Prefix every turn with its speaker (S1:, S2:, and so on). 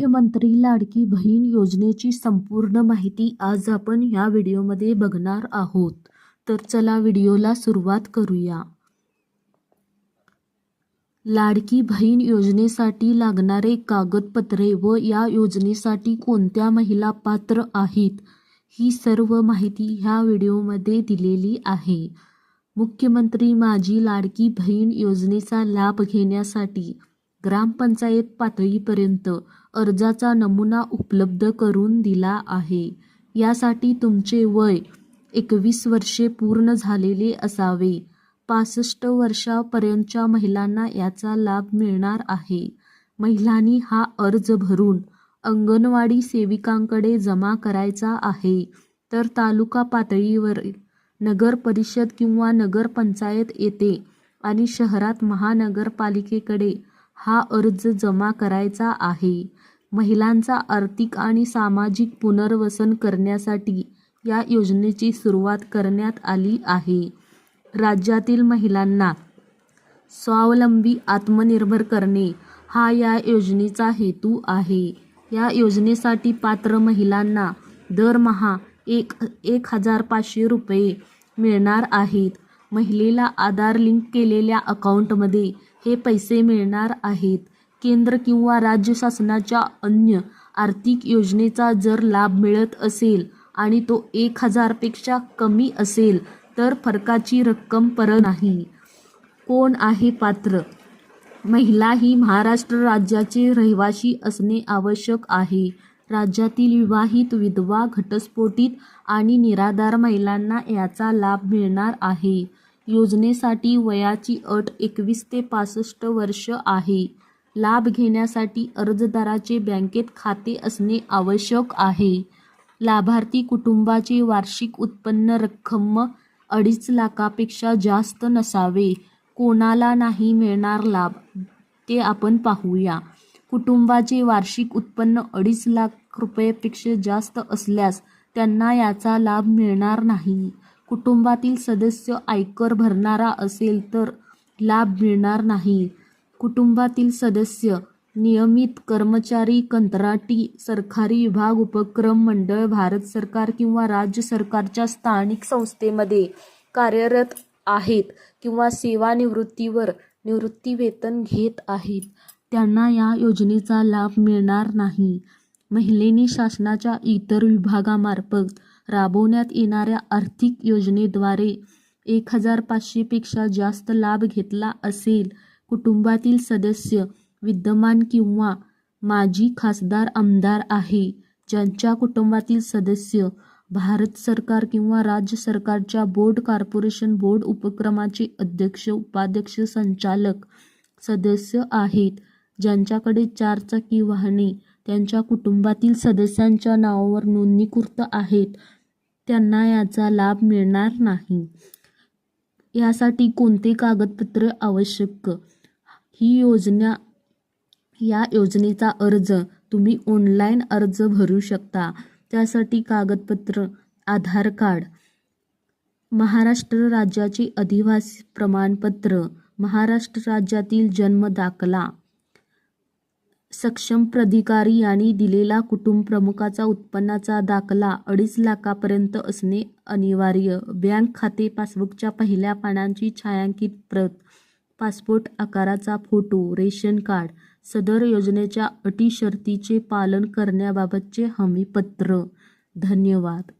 S1: मुख्यमंत्री लाडकी बहीण योजनेची संपूर्ण माहिती आज आपण ह्या व्हिडिओमध्ये बघणार आहोत. तर चला व्हिडिओला सुरुवात करूया. लाडकी बहीण योजनेसाठी लागणारे कागदपत्रे व या योजनेसाठी कोणत्या महिला पात्र आहेत ही सर्व माहिती ह्या व्हिडिओमध्ये दिलेली आहे. मुख्यमंत्री माझी लाडकी बहीण योजनेचा लाभ घेण्यासाठी ग्रामपंचायत पातळीपर्यंत अर्जाचा नमुना उपलब्ध करून दिला आहे. यासाठी तुमचे वय एकवीस वर्षे पूर्ण झालेले असावे. पासष्ट वर्षापर्यंतच्या महिलांना याचा लाभ मिळणार आहे. महिलांनी हा अर्ज भरून अंगणवाडी सेविकांकडे जमा करायचा आहे. तर तालुका पातळीवर नगर परिषद किंवा नगरपंचायत येते आणि शहरात महानगरपालिकेकडे हा अर्ज जमा करायचा आहे. महिलांचा आर्थिक आणि सामाजिक पुनर्वसन करण्यासाठी या योजनेची सुरुवात करण्यात आली आहे. राज्यातील महिलांना स्वावलंबी आत्मनिर्भर करणे हा या योजनेचा हेतू आहे. या योजनेसाठी पात्र महिलांना दरमहा एक एक हजार पाचशे रुपये मिळणार आहेत. महिलेला आधार लिंक केलेल्या अकाउंटमध्ये हे पैसे मिळणार आहेत. केंद्र किंवा राज्य शासनाच्या अन्य आर्थिक योजनेचा जर लाभ मिळत असेल आणि तो एक हजारपेक्षा कमी असेल तर फरकाची रक्कम परत नाही. कोण आहे पात्र? महिला ही महाराष्ट्र राज्याचे रहिवासी असणे आवश्यक आहे. राज्यातील विवाहित विधवा घटस्फोटित आणि निराधार महिलांना याचा लाभ मिळणार आहे. योजनेसाठी वयाची अट एकवीस ते पासष्ट वर्ष आहे. लाभ घेण्यासाठी अर्जदाराचे बँकेत खाते असणे आवश्यक आहे. लाभार्थी कुटुंबाचे वार्षिक उत्पन्न रक्कम अडीच लाखापेक्षा जास्त नसावे. कोणाला नाही मिळणार लाभ? ते आपण पाहूया. कुटुंबाचे वार्षिक उत्पन्न अडीच लाख रुपयेपेक्षा जास्त असल्यास त्यांना याचा लाभ मिळणार नाही. कुटुंबातील सदस्य आयकर भरणारा असेल तर लाभ मिळणार नाही. कुटुंबातील सदस्य नियमित कर्मचारी कंत्राटी सरकारी विभाग उपक्रम मंडळ भारत सरकार किंवा राज्य सरकारच्या स्थानिक संस्थेमध्ये कार्यरत आहेत किंवा सेवानिवृत्तीवर निवृत्तीवेतन घेत आहेत. त्यांना या योजनेचा लाभ मिळणार नाही. महिलेने शासनाच्या इतर विभागामार्फत राबवण्यात येणाऱ्या आर्थिक योजनेद्वारे एक हजार पाचशेपेक्षा जास्त लाभ घेतला असेल. कुटुंबातील सदस्य विद्यमान किंवा माजी खासदार आमदार आहे. ज्यांच्या कुटुंबातील सदस्य भारत सरकार किंवा राज्य सरकारच्या बोर्ड कॉर्पोरेशन बोर्ड उपक्रमाचे अध्यक्ष उपाध्यक्ष संचालक सदस्य आहेत. ज्यांच्याकडे चारचाकी वाहने त्यांच्या कुटुंबातील सदस्यांच्या नावावर नोंदणीकृत आहेत त्यांना याचा लाभ मिळणार नाही. यासाठी कोणते कागदपत्र आवश्यक? ही योजना या योजनेचा अर्ज तुम्ही ऑनलाईन अर्ज भरू शकता. त्यासाठी कागदपत्र आधार कार्ड महाराष्ट्र राज्याचे अधिवासी प्रमाणपत्र महाराष्ट्र राज्यातील जन्म दाखला सक्षम प्राधिकारी यांनी दिलेला कुटुंब प्रमुखाचा उत्पन्नाचा दाखला अडीच लाखापर्यंत असणे अनिवार्य. बँक खाते पासबुकच्या पहिल्या पानांची छायांकित प्रत पासपोर्ट आकाराचा फोटो रेशन कार्ड सदर योजनेच्या अटी शर्तीचे पालन करण्याबाबतचे हमीपत्र. धन्यवाद.